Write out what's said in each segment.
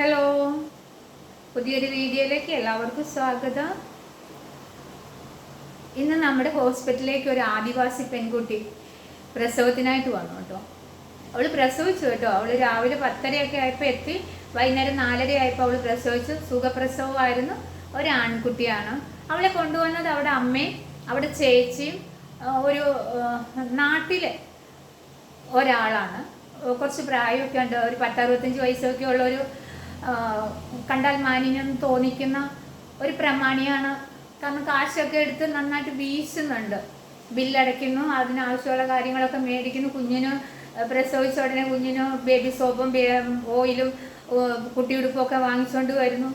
Hello. പുതിയൊരു വീഡിയോയിലേക്ക് എല്ലാവർക്കും സ്വാഗതം. ഇന്ന് നമ്മുടെ ഹോസ്പിറ്റലിലേക്ക് ഒരു ആദിവാസി പെൺകുട്ടി പ്രസവത്തിനായിട്ട് വന്നു കേട്ടോ. അവൾ പ്രസവിച്ചു കേട്ടോ. അവൾ രാവിലെ പത്തരയൊക്കെ ആയപ്പോൾ എത്തി. വൈകുന്നേരം നാലര ആയപ്പോൾ അവൾ പ്രസവിച്ചു. സുഖപ്രസവമായിരുന്നു. ഒരു ആൺകുട്ടിയാണ് അവളെ കൊണ്ടുവന്നത് അവിടെ അമ്മയും അവിടെ ചേച്ചിയും ഒരു നാട്ടിലെ ഒരാളാണ്. കുറച്ച് പ്രായമൊക്കെ ഉണ്ട്. ഒരു പത്തറുപത്തഞ്ച് വയസ്സൊക്കെ ഉള്ള ഒരു കണ്ടാൽ മാന്യം തോന്നിക്കുന്ന ഒരു പ്രമാണിയാണ്. കാരണം കാശൊക്കെ എടുത്ത് നന്നായിട്ട് വീശുന്നുണ്ട്. ബില്ലടയ്ക്കുന്നു അതിനാവശ്യമുള്ള കാര്യങ്ങളൊക്കെ മേടിക്കുന്നു. കുഞ്ഞിന് പ്രസവിച്ച ഉടനെ കുഞ്ഞിന് ബേബി സോപ്പും ഓയിലും കുട്ടി കുട്ടിയുടുപ്പൊക്കെ വാങ്ങിച്ചുകൊണ്ട് വരുന്നു.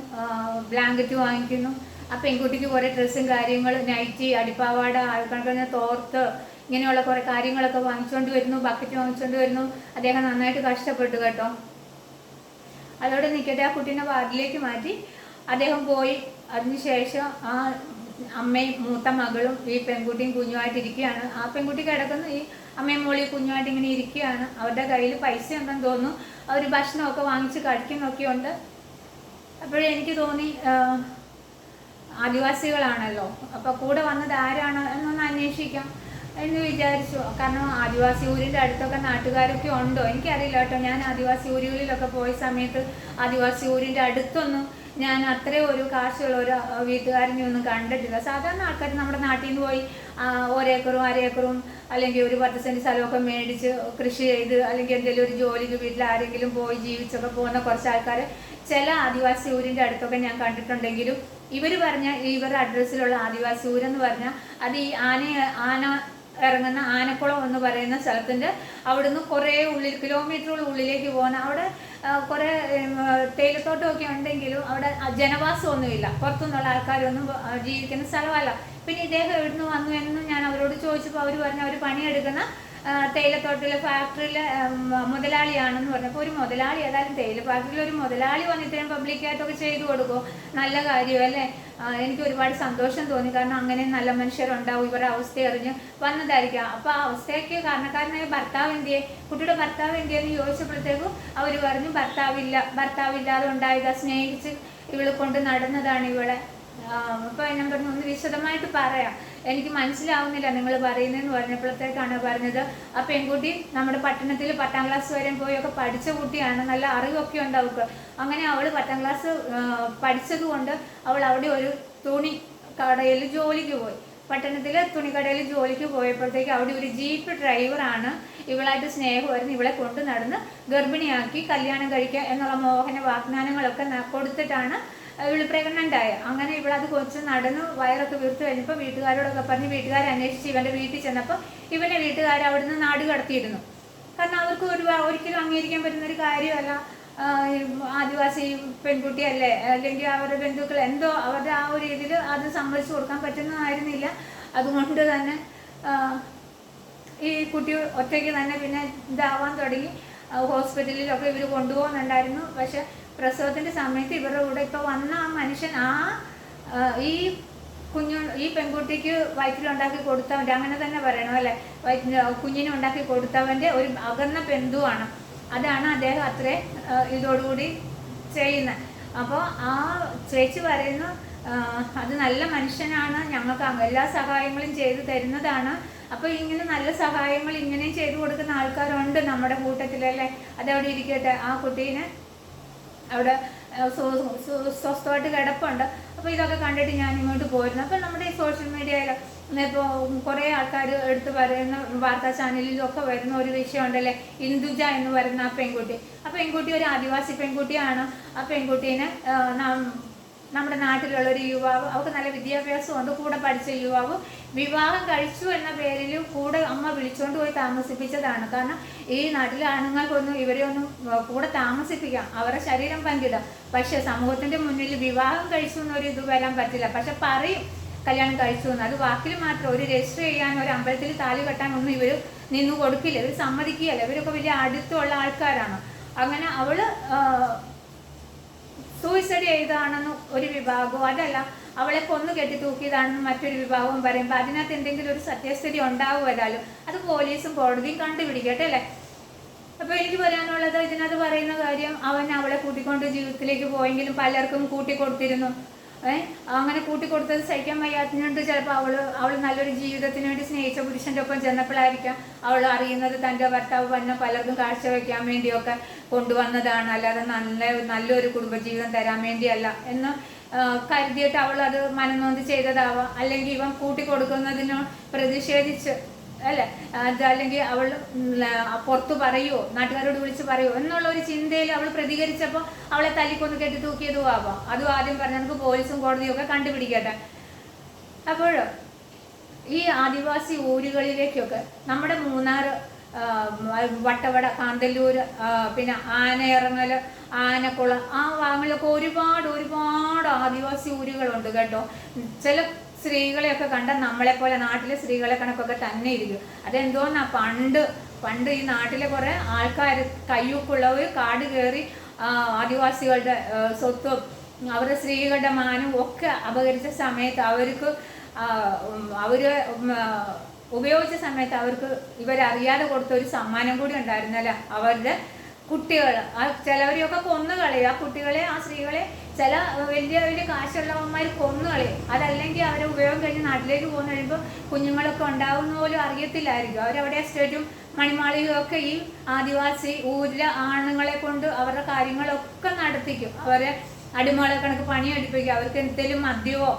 ബ്ലാങ്കറ്റ് വാങ്ങിക്കുന്നു. ആ പെൺകുട്ടിക്ക് കുറേ ഡ്രസ്സും കാര്യങ്ങളും നൈറ്റി അടിപ്പാവാട ആൾക്കണക്കിന് തോർത്ത് ഇങ്ങനെയുള്ള കുറേ കാര്യങ്ങളൊക്കെ വാങ്ങിച്ചുകൊണ്ട് വരുന്നു ബക്കറ്റ് വാങ്ങിച്ചുകൊണ്ട് വരുന്നു. അദ്ദേഹം നന്നായിട്ട് കഷ്ടപ്പെട്ടു കേട്ടോ. അതോടെ നിൽക്കട്ടെ ആ കുട്ടീനെ വാർഡിലേക്ക് മാറ്റി. അദ്ദേഹം പോയി. അതിനുശേഷം ആ അമ്മയും മൂത്ത മകളും ഈ പെൺകുട്ടിയും കുഞ്ഞുമായിട്ട് ഇരിക്കുകയാണ് ആ പെൺകുട്ടി കിടക്കുന്നു. ഈ അമ്മയും മോളി കുഞ്ഞുമായിട്ട് ഇങ്ങനെ ഇരിക്കുകയാണ്. അവരുടെ കയ്യിൽ പൈസ ഉണ്ടെന്ന് തോന്നുന്നു. അവർ ഭക്ഷണമൊക്കെ വാങ്ങിച്ച് കഴിക്കുന്നൊക്കെ ഉണ്ട്. അപ്പോഴേ എനിക്ക് തോന്നി ആദിവാസികളാണല്ലോ. അപ്പോൾ കൂടെ വന്നത് ആരാണ് എന്നൊന്ന് അന്വേഷിക്കാം. എന്ന് വിചാരിച്ചു. കാരണം ആദിവാസി ഊരിന്റെ അടുത്തൊക്കെ നാട്ടുകാരൊക്കെ ഉണ്ടോ? എനിക്കറിയില്ല കേട്ടോ. ഞാൻ ആദിവാസി ഊരുകളിലൊക്കെ പോയ സമയത്ത് ആദിവാസി ഊരിന്റെ അടുത്തൊന്നും ഞാൻ അത്രയും ഒരു കാശുള്ള ഒരു വീട്ടുകാരനെ ഒന്നും കണ്ടിട്ടില്ല. സാധാരണ ആൾക്കാർ നമ്മുടെ നാട്ടിൽ നിന്ന് പോയി ഒരേക്കറും അരേക്കറും അല്ലെങ്കിൽ ഒരു പത്ത് സെന്റ് സ്ഥലമൊക്കെ മേടിച്ച് കൃഷി ചെയ്ത് അല്ലെങ്കിൽ എന്തെങ്കിലും ഒരു ജോലിക്ക് വീട്ടിൽ ആരെങ്കിലും പോയി ജീവിച്ചൊക്കെ പോകുന്ന കുറച്ച് ആൾക്കാർ ചില ആദിവാസി ഊരിന്റെ അടുത്തൊക്കെ ഞാൻ കണ്ടിട്ടുണ്ടെങ്കിലും ഇവർ പറഞ്ഞ ഇവരുടെ അഡ്രസ്സിലുള്ള ആദിവാസി ഊരെന്ന് പറഞ്ഞാൽ അത് ഈ ആന ആന ഇറങ്ങുന്ന ആനക്കുളം എന്ന് പറയുന്ന സ്ഥലത്തിന്റെ അവിടുന്ന് കുറേ ഉള്ളിൽ കിലോമീറ്ററുകൾ ഉള്ളിലേക്ക് പോകുന്ന അവിടെ കുറേ തേയിലത്തോട്ടമൊക്കെ ഉണ്ടെങ്കിലും അവിടെ ജനവാസമൊന്നുമില്ല. പുറത്തുനിന്നുള്ള ആൾക്കാരൊന്നും ജീവിക്കുന്ന സ്ഥലമല്ല. പിന്നെ ഇദ്ദേഹം എവിടുന്ന് വന്നു എന്ന് ഞാൻ അവരോട് ചോദിച്ചപ്പോൾ അവർ പറഞ്ഞു അവർ പണിയെടുക്കുന്ന ആ, ഫാക്ടറിയിൽ മുതലാളിയാണെന്ന് പറഞ്ഞപ്പോൾ ഒരു മുതലാളി ഏതായാലും തേയില ഫാക്ടറിയിൽ ഒരു മുതലാളി വന്ന് ഇത്രയും പബ്ലിക്കായിട്ടൊക്കെ ചെയ്തു കൊടുക്കും. നല്ല കാര്യമല്ലേ അല്ലേ? എനിക്ക് ഒരുപാട് സന്തോഷം തോന്നി. കാരണം അങ്ങനെ നല്ല മനുഷ്യരുണ്ടാവും. ഇവരുടെ അവസ്ഥ അറിഞ്ഞ് വന്നതായിരിക്കാം. അപ്പോൾ ആ അവസ്ഥയ്ക്ക് കാരണക്കാരനായ ഭർത്താവ് എന്തിയെ? കുട്ടിയുടെ ഭർത്താവ് എന്തിയെന്ന് ചോദിച്ചപ്പോഴത്തേക്കും അവർ പറഞ്ഞു ഭർത്താവില്ല ഭർത്താവില്ലാതെ ഉണ്ടായതാ. സ്നേഹിച്ച് ഇവളെ കൊണ്ട് നടന്നതാണ് ഇവളെ. അപ്പോൾ ഞാൻ പറഞ്ഞു ഒന്ന് വിശദമായിട്ട് പറയാം. എനിക്ക് മനസ്സിലാവുന്നില്ല. നിങ്ങൾ പറയുന്നതെന്ന് പറഞ്ഞപ്പോഴത്തേക്കാണ് പറഞ്ഞത്. ആ പെൺകുട്ടി നമ്മുടെ പട്ടണത്തിൽ പത്താം ക്ലാസ് വരെ പോയി ഒക്കെ പഠിച്ച കുട്ടിയാണ്. നല്ല അറിവൊക്കെ ഉണ്ട് അവൾക്ക്. അങ്ങനെ അവൾ പത്താം ക്ലാസ് പഠിച്ചത് കൊണ്ട് അവൾ അവിടെ ഒരു തുണി കടയിൽ ജോലിക്ക് പോയി. പട്ടണത്തിലെ തുണിക്കടയിൽ ജോലിക്ക് പോയപ്പോഴത്തേക്ക് അവിടെ ഒരു ജീപ്പ് ഡ്രൈവറാണ് ഇവളായിട്ട് സ്നേഹമായിരുന്നു. ഇവളെ കൊണ്ട് നടന്ന് ഗർഭിണിയാക്കി കല്യാണം കഴിക്കുക എന്നുള്ള മോഹന വാഗ്ദാനങ്ങളൊക്കെ കൊടുത്തിട്ടാണ് പ്രഗ്നന്റ് ആയ അങ്ങനെ ഇവളത് കൊച്ചു നടന്നു വയറൊക്കെ വീർത്ത് കഴിഞ്ഞപ്പോൾ വീട്ടുകാരോടൊക്കെ പറഞ്ഞ് വീട്ടുകാരെ അന്വേഷിച്ച് ഇവന്റെ വീട്ടിൽ ചെന്നപ്പോൾ ഇവന്റെ വീട്ടുകാർ അവിടുന്ന് നാട് കടത്തിയിരുന്നു. കാരണം അവർക്ക് ഒരു ഒരിക്കലും അംഗീകരിക്കാൻ പറ്റുന്ന ഒരു കാര്യമല്ല. ആദിവാസി പെൺകുട്ടിയല്ലേ അല്ലെങ്കിൽ അവരുടെ ബന്ധുക്കൾ എന്തോ അവരുടെ ആ ഒരു ഇതിൽ അത് സമ്മതിച്ചു കൊടുക്കാൻ പറ്റുന്നതായിരുന്നില്ല. അതുകൊണ്ട് തന്നെ ഈ കുട്ടി ഒറ്റയ്ക്ക് തന്നെ പിന്നെ ഇതാവാൻ തുടങ്ങി. ഹോസ്പിറ്റലിലൊക്കെ ഇവർ കൊണ്ടുപോകുന്നുണ്ടായിരുന്നു. പക്ഷെ പ്രസവത്തിന്റെ സമയത്ത് ഇവരുടെ കൂടെ ഇപ്പോൾ വന്ന ആ മനുഷ്യൻ ആ ഈ കുഞ്ഞു ഈ പെൺകുട്ടിക്ക് വയറ്റിലുണ്ടാക്കി കൊടുത്തവന്റെ അങ്ങനെ തന്നെ പറയണം അല്ലേ? കുഞ്ഞിനെ ഉണ്ടാക്കി കൊടുത്തവന്റെ ഒരു അകന്ന ബന്ധുവാണ്. അതാണ് അദ്ദേഹം അത്രേ ഇതോടുകൂടി ചെയ്യുന്നത്. അപ്പോൾ ആ ചേച്ചി പറയുന്നു അത് നല്ല മനുഷ്യനാണ് ഞങ്ങൾക്ക് എല്ലാ സഹായങ്ങളും ചെയ്തു തരുന്നതാണ്. അപ്പോൾ ഇങ്ങനെ നല്ല സഹായങ്ങൾ ഇങ്ങനെ ചെയ്തു കൊടുക്കുന്ന ആൾക്കാരുണ്ട് നമ്മുടെ കൂട്ടത്തിലല്ലേ അതവിടെ ഇരിക്കട്ടെ. ആ കുട്ടീനെ അവിടെ സ്വസ്ഥമായിട്ട് കിടപ്പുണ്ട്. അപ്പോൾ ഇതൊക്കെ കണ്ടിട്ട് ഞാൻ ഇങ്ങോട്ട് പോയിരുന്നു. അപ്പോൾ നമ്മുടെ ഈ സോഷ്യൽ മീഡിയയിൽ ഇപ്പോൾ കുറേ ആൾക്കാർ എടുത്ത് പറയുന്ന വാർത്താ ചാനലിലും ഒക്കെ വരുന്ന ഒരു വിഷയമുണ്ടല്ലേ ഇന്ദുജ എന്ന് പറയുന്ന ആ പെൺകുട്ടി. ആ പെൺകുട്ടി ഒരു ആദിവാസി പെൺകുട്ടിയാണ്. ആ പെൺകുട്ടീനെ നമ്മുടെ നാട്ടിലുള്ള ഒരു യുവാവ് അവർക്ക് നല്ല വിദ്യാഭ്യാസം വിദ്യാഭ്യാസമുണ്ട് കൂടെ പഠിച്ച യുവാവ് വിവാഹം കഴിച്ചു എന്ന പേരിൽ കൂടെ അമ്മ വിളിച്ചുകൊണ്ട് പോയി താമസിപ്പിച്ചതാണ്. കാരണം ഈ നാട്ടിലെ ആണുങ്ങൾക്കൊന്നും ഇവരെ ഒന്നും കൂടെ താമസിപ്പിക്കാം. അവരുടെ ശരീരം പങ്കിടാം. പക്ഷെ സമൂഹത്തിന്റെ മുന്നിൽ വിവാഹം കഴിച്ചു എന്നൊരു ഇത് വരാൻ പറ്റില്ല. പക്ഷെ പറയും കല്യാണം കഴിച്ചു എന്ന്. അത് വാക്കിൽ മാത്രം ഒരു രജിസ്റ്റർ ചെയ്യാൻ ഒരു അമ്പലത്തിൽ താലി കെട്ടാൻ ഒന്നും ഇവർ നിന്നു കൊടുക്കില്ല. ഇവർ സമ്മതിക്കുകയല്ല. ഇവരൊക്കെ വലിയ അടുത്തുള്ള ആൾക്കാരാണ്. അങ്ങനെ അവൾ ആ, സൂയിസൈഡ് ചെയ്തതാണെന്ന് ഒരു വിഭാഗവും അതല്ല അവളെ കൊന്നു കെട്ടി തൂക്കിയതാണെന്ന് മറ്റൊരു വിഭാഗവും പറയുമ്പോൾ അതിനകത്ത് എന്തെങ്കിലും ഒരു സത്യസ്ഥിതി ഉണ്ടാവുമല്ലോ അത് പോലീസും കോടതിയും കണ്ടുപിടിക്കട്ടെ അല്ലേ? അപ്പൊ എനിക്ക് പറയാനുള്ളത് ഇതിനകത്ത് പറയുന്ന കാര്യം അവൻ അവളെ കൂട്ടിക്കൊണ്ട് ജീവിതത്തിലേക്ക് പോയെങ്കിലും പലർക്കും കൂട്ടിക്കൊടുത്തിരുന്നു. ഏഹ് അങ്ങനെ കൂട്ടിക്കൊടുത്തത് സഹിക്കാൻ വയ്യാത്തതുകൊണ്ട് ചിലപ്പോൾ അവൾ അവൾ നല്ലൊരു ജീവിതത്തിന് വേണ്ടി സ്നേഹിച്ച പുരുഷന്റെ ഒപ്പം ചെന്നപ്പോഴായിരിക്കാം അവൾ അറിയുന്നത് തന്റെ ഭർത്താവ് വന്ന പലർക്കും കാഴ്ചവെക്കാൻ വേണ്ടിയൊക്കെ കൊണ്ടുവന്നതാണ്. അല്ലാതെ നല്ല നല്ലൊരു കുടുംബജീവിതം തരാൻ വേണ്ടിയല്ല എന്ന് കരുതിയിട്ട് അവൾ അത് മനംനൊന്ത് ചെയ്തതാവാം. അല്ലെങ്കിൽ ഇവൻ കൂട്ടിക്കൊടുക്കുന്നതിനോ പ്രതിഷേധിച്ച് അല്ലെ? അതല്ലെങ്കിൽ അവൾ പുറത്തു പറയോ പുറത്ത് പറയുമോ നാട്ടുകാരോട് വിളിച്ച് പറയുമോ എന്നുള്ള ഒരു ചിന്തയിൽ അവൾ പ്രതികരിച്ചപ്പോൾ അവളെ തല്ലിക്കൊന്ന് കെട്ടി തൂക്കിയതും ആവാം അതും ആദ്യം പറഞ്ഞ നമുക്ക് പോലീസും കോടതിയും ഒക്കെ കണ്ടുപിടിക്കട്ടെ. അപ്പോൾ ഈ ആദിവാസി ഊരുകളിലേക്കൊക്കെ നമ്മുടെ മൂന്നാർ വട്ടവട കാന്തല്ലൂർ പിന്നെ ആനയിറങ്ങൽ ആനക്കുളം ആ ഭാഗങ്ങളിലൊക്കെ ഒരുപാട് ഒരുപാട് ആദിവാസി ഊരുകളുണ്ട് കേട്ടോ. ചില സ്ത്രീകളെയൊക്കെ കണ്ട നമ്മളെ പോലെ നാട്ടിലെ സ്ത്രീകളെ കണക്കൊക്കെ തന്നെ ഇരിക്കും. അതെന്തോന്നാ? പണ്ട് പണ്ട് ഈ നാട്ടിലെ കുറെ ആൾക്കാർ കയ്യൂക്കുള്ളവർ കാട് കയറി ആദിവാസികളുടെ സ്വത്തും അവരുടെ സ്ത്രീകളുടെ മാനവും ഒക്കെ അപകരിച്ച സമയത്ത് അവർക്ക് അവർ ഉപയോഗിച്ച സമയത്ത് അവർക്ക് ഇവരറിയാതെ കൊടുത്ത ഒരു സമ്മാനം കൂടി ഉണ്ടായിരുന്നല്ല? അവരുടെ കുട്ടികൾ ആ ചിലവരെയൊക്കെ കൊന്നു കളയും. ആ കുട്ടികളെ ആ സ്ത്രീകളെ ചില വലിയ വലിയ കാശുള്ളവന്മാർ കൊന്നു കളയും. അതല്ലെങ്കിൽ അവരെ ഉപയോഗം കഴിഞ്ഞ് നാട്ടിലേക്ക് പോകുന്ന കഴിയുമ്പോൾ കുഞ്ഞുങ്ങളൊക്കെ ഉണ്ടാവുന്ന പോലും അറിയത്തില്ലായിരിക്കും. അവരവിടെ സ്റ്റേറ്റും മണിമാളികയും ഒക്കെ ഈ ആദിവാസി ഊരിലെ ആണുങ്ങളെ കൊണ്ട് അവരുടെ കാര്യങ്ങളൊക്കെ നടത്തിക്കും. അവരെ അടിമകളെ കണക്ക് പണി എടുപ്പിക്കും അവർക്ക് എന്തെങ്കിലും മദ്യമോ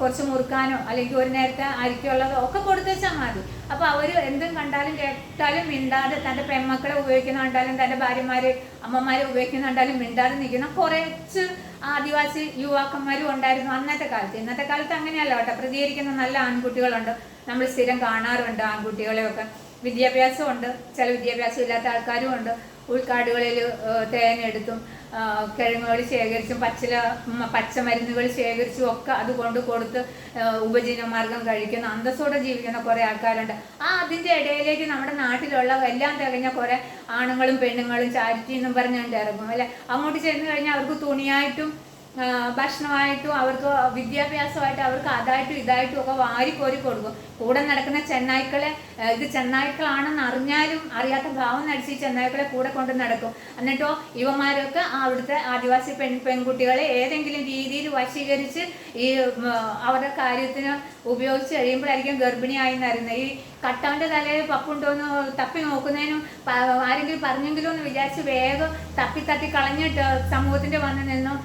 കുറച്ച് മുറുക്കാനോ അല്ലെങ്കിൽ ഒരു നേരത്തെ അരിക്കുള്ളതോ ഒക്കെ കൊടുത്തുവെച്ചാൽ മതി. അപ്പൊ അവർ എന്തും കണ്ടാലും കേട്ടാലും മിണ്ടാതെ തന്റെ പെൺമക്കളെ ഉപയോഗിക്കുന്ന കണ്ടാലും തന്റെ ഭാര്യമാര് അമ്മമാരെ ഉപയോഗിക്കുന്ന കണ്ടാലും മിണ്ടാതെ നിൽക്കുന്ന കുറച്ച് ആദിവാസി യുവാക്കന്മാരും ഉണ്ടായിരുന്നു അന്നത്തെ കാലത്ത്. ഇന്നത്തെ കാലത്ത് അങ്ങനെയല്ല കേട്ടോ. പ്രതികരിക്കുന്ന നല്ല ആൺകുട്ടികളുണ്ട്. നമ്മൾ സ്ഥിരം കാണാറുണ്ട് ആൺകുട്ടികളെയൊക്കെ വിദ്യാഭ്യാസമുണ്ട്. ചില വിദ്യാഭ്യാസം ഇല്ലാത്ത ആൾക്കാരും ഉണ്ട്. ഉൾക്കാടുകളിൽ തേനെടുത്തും കിഴങ്ങുകൾ ശേഖരിച്ചും പച്ചില പച്ചമരുന്നുകൾ ശേഖരിച്ചും ഒക്കെ അതുകൊണ്ട് കൊടുത്ത് ഉപജീവനമാർഗം കഴിക്കുന്ന. അന്തസ്സോടെ ജീവിക്കുന്ന കുറേ ആൾക്കാരുണ്ട്. ആ അതിന്റെ ഇടയിലേക്ക് നമ്മുടെ നാട്ടിലുള്ള എല്ലാം തികഞ്ഞ കുറേ ആണുങ്ങളും പെണ്ണുങ്ങളും ചാരിറ്റി എന്നും പറഞ്ഞുകൊണ്ട് ഇറങ്ങും അല്ലെ? അങ്ങോട്ട് ചെന്ന് കഴിഞ്ഞാൽ അവർക്ക് തുണിയായിട്ടും ഭക്ഷണമായിട്ടും അവർക്ക് വിദ്യാഭ്യാസമായിട്ട് അവർക്ക് അതായിട്ടും ഇതായിട്ടും ഒക്കെ കോരി കൊടുക്കും. കൂടെ നടക്കുന്ന ചെന്നായ്ക്കളെ ഇത് ചെന്നായ്ക്കളാണെന്ന് അറിഞ്ഞാലും അറിയാത്ത ഭാവം നടിച്ച് ഈ ചെന്നായ്ക്കളെ കൂടെ കൊണ്ട് നടക്കും. എന്നിട്ടോ യുവമാരൊക്കെ അവിടുത്തെ ആദിവാസി പെൺ പെൺകുട്ടികളെ ഏതെങ്കിലും രീതിയിൽ വശീകരിച്ച് ഈ അവരുടെ കാര്യത്തിന് ഉപയോഗിച്ച് കഴിയുമ്പോഴായിരിക്കും ഗർഭിണിയായി വരുന്നത് ഈ കട്ടാവിന്റെ തലയിൽ പപ്പുണ്ടോ എന്ന് തപ്പി നോക്കുന്നതിനും ആരെങ്കിലും പറഞ്ഞെങ്കിലും എന്ന് വിചാരിച്ച് വേഗം തപ്പി തട്ടി കളഞ്ഞിട്ട് സമൂഹത്തിന്റെ വന്ന് നിന്നും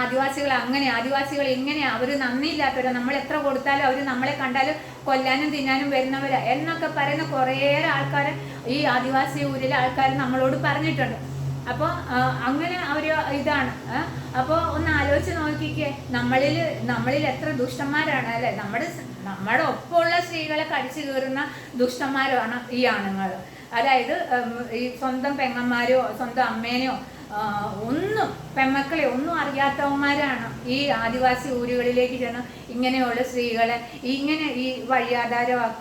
ആദിവാസികൾ അങ്ങനെ ആദിവാസികൾ ഇങ്ങനെ അവർ നന്ദിയില്ലാത്തവരാണ് നമ്മൾ എത്ര കൊടുത്താലും അവർ നമ്മളെ കണ്ടാലും കൊല്ലാനും തിന്നാനും വരുന്നവരാ എന്നൊക്കെ പറയുന്ന കുറേയേറെ ആൾക്കാർ ഈ ആദിവാസി ഊരിലെ ആൾക്കാർ നമ്മളോട് പറഞ്ഞിട്ടുണ്ട്. അപ്പോൾ അങ്ങനെ ഒരു ഇതാണ്. അപ്പോൾ ഒന്ന് ആലോചിച്ച് നോക്കിക്കേ. നമ്മളിൽ നമ്മളിൽ എത്ര ദുഷ്ടന്മാരാണ് അല്ലെ? നമ്മുടെ നമ്മുടെ ഒപ്പമുള്ള സ്ത്രീകളെ കടിച്ചു കീറുന്ന ദുഷ്ടന്മാരാണ് ഈ ആണുങ്ങൾ അതായത് ഈ സ്വന്തം പെങ്ങന്മാരോ സ്വന്തം അമ്മേനെയോ ഒന്നും പെമ്മക്കളെ ഒന്നും അറിയാത്തവന്മാരാണ് ഈ ആദിവാസി ഊരുകളിലേക്ക് ചെന്ന് ഇങ്ങനെയുള്ള സ്ത്രീകളെ ഇങ്ങനെ ഈ വഴിയാധാരമാക്കി